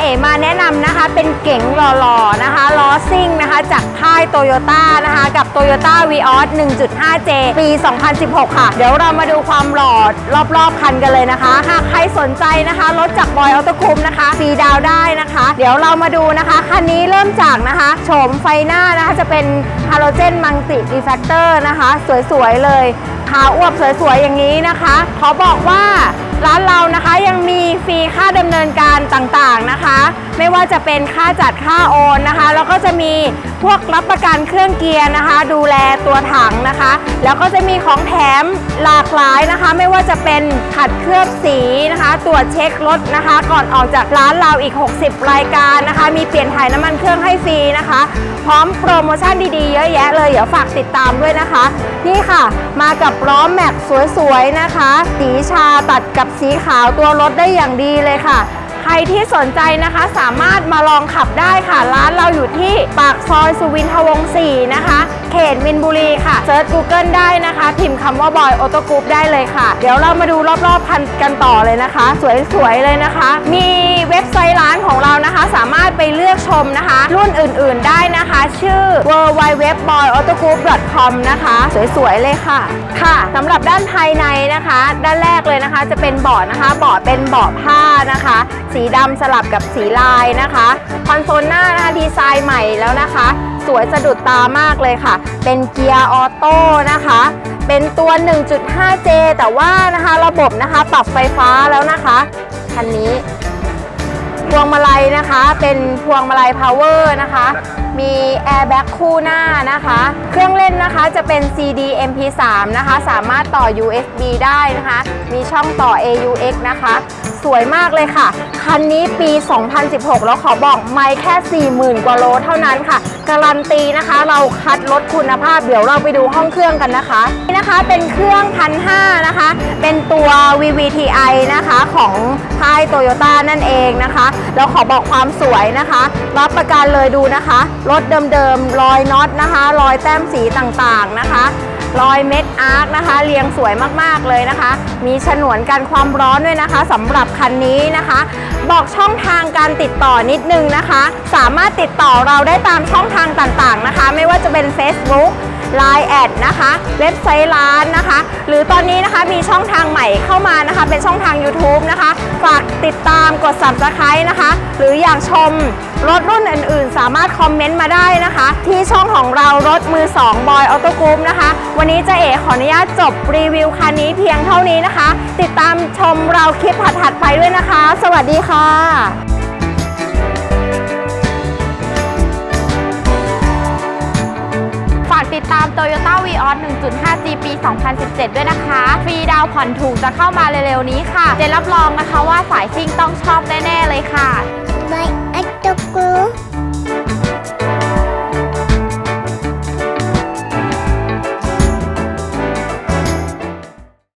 เอ๋มาแนะนำนะคะ เป็นเก๋งหล่อๆนะคะล้อซิ่งนะคะ จากค่ายโตโยต้านะคะ กับ Toyota v ีออส 1.5J ปี 2016 ค่ะ เดี๋ยวเรามาดูความหล่อรอบๆ คันกันเลยนะคะ หากใครสนใจนะคะ รถจากบอยออโตคุมนะคะฟรีดาวได้นะคะ เดี๋ยวเรามาดูนะคะ คันนี้เริ่มจากนะคะโฉมไฟหน้านะคะ จะเป็นฮาโลเจนมังติดีแฟกเตอร์นะคะ สวยๆเลย ขาอวบสวยๆอย่างนี้นะคะ ขอบอกว่าร้านเรานะคะยังมีฟรีค่าดำเนินการต่างๆนะคะ ไม่ว่าจะเป็นค่าจัดค่าโอนนะคะ แล้วก็จะมีพวกรับประกันเครื่องเกียร์นะคะ ดูแลตัวถังนะคะ แล้วก็จะมีของแถมหลากหลายนะคะ ไม่ว่าจะเป็นขัดเคลือบสีนะคะ ตรวจเช็ครถนะคะ ก่อนออกจากร้านเราอีก 60 รายการนะคะ มีเปลี่ยนถ่ายน้ำมันเครื่องให้ฟรีนะคะ พร้อมโปรโมชั่นดีๆเยอะแยะเลยเดี๋ยวฝากติดตามด้วยนะคะนี่ค่ะ มากับล้อแม็กสวยๆนะคะ สีชาตัดกับสีขาวตัวรถได้อย่างดีเลยค่ะ ใครที่สนใจนะคะสามารถมาลองขับได้ค่ะ ร้านเราอยู่ที่ปากซอยสุวินทวงศ์ 4 นะคะ เขตมินบุรีค่ะเซิร์ช Google ได้นะคะ พิมพ์คำว่าบอยออโตกรุ๊ปได้เลยค่ะ เดี๋ยวเรามาดูรอบๆคันกันต่อเลยนะคะ สวยๆเลยนะคะ มีเว็บไซต์ร้านของเรานะคะ สามารถไปเลือกชมนะคะ รุ่นอื่นๆได้นะคะ ชื่อ w w w b o y a u t o g r o u p c o m นะคะ สวยๆเลยค่ะค่ะสำหรับด้านภายในนะคะ ด้านแรกเลยนะคะ จะเป็นเบาะนะคะเบาะเป็นเบาะผ้านะคะสีดำสลับกับสีลายนะคะ คอนโซลหน้านะคะดีไซน์ใหม่แล้วนะคะ สวยสะดุดตามากเลยค่ะ เป็นเกียร์ออโต้นะคะ เป็นตัว 1.5J แต่ว่านะคะระบบนะคะปรับไฟฟ้าแล้วนะคะคันนี้ พวงมาลัยนะคะ เป็นพวงมาลัยพาวเวอร์นะคะ มีแอร์แบ็กคู่หน้านะคะ เครื่องเล่นนะคะจะเป็น CD MP3 นะคะ สามารถต่อ USB ได้นะคะ มีช่องต่อ AUX นะคะ สวยมากเลยค่ะ คันนี้ปี 2016 แล้วขอบอกไม่แค่ 40,000 กว่าโลเท่านั้นค่ะ การันตีนะคะ เราคัดลดคุณภาพเดี๋ยวเราไปดูห้องเครื่องกันนะคะนี่นะคะเป็นเครื่องพันห้านะคะ เป็นตัว VVTi นะคะของค่ายโตโยต้านั่นเองนะคะ แล้วขอบอกความสวยนะคะ รับประกันเลยดูนะคะรถเดิมๆรอยน็อตนะคะรอยแต้มสีต่างๆนะคะรอยเม็ดอาร์คนะคะ เรียงสวยมากๆเลยนะคะ มีฉนวนกันความร้อนด้วยนะคะสำหรับคันนี้นะคะ บอกช่องทางการติดต่อนิดนึงนะคะ สามารถติดต่อเราได้ตามช่องทางต่างๆนะคะ ไม่ว่าจะเป็น Facebook Line แอดนะคะเว็บไซต์ร้านนะคะ หรือตอนนี้นะคะมีช่องทางใหม่เข้ามานะคะ เป็นช่องทาง YouTube นะคะ ฝากติดตามกด Subscribe นะคะ หรืออยากชมรถรุ่นอื่นๆ สามารถคอมเมนต์มาได้นะคะ ที่ช่องของเรารถมือ 2 บอยออโต้กรุ๊ปนะคะ วันนี้เจะเอ๋ขออนุญาตจบรีวิวคันนี้เพียงเท่านี้นะคะ ติดตามชมเราคลิปถัดๆไปด้วยนะคะ สวัสดีค่ะ ตาม Toyota v ีออ 1.5G ปี 2017 ด้วยนะคะ ฟรีดาวผ่อนถูกจะเข้ามาเร็วๆนี้ค่ะเจนรับรองนะคะว่าสายซิ่งต้องชอบแน่ๆเลยค่ะไม่ไอตะกู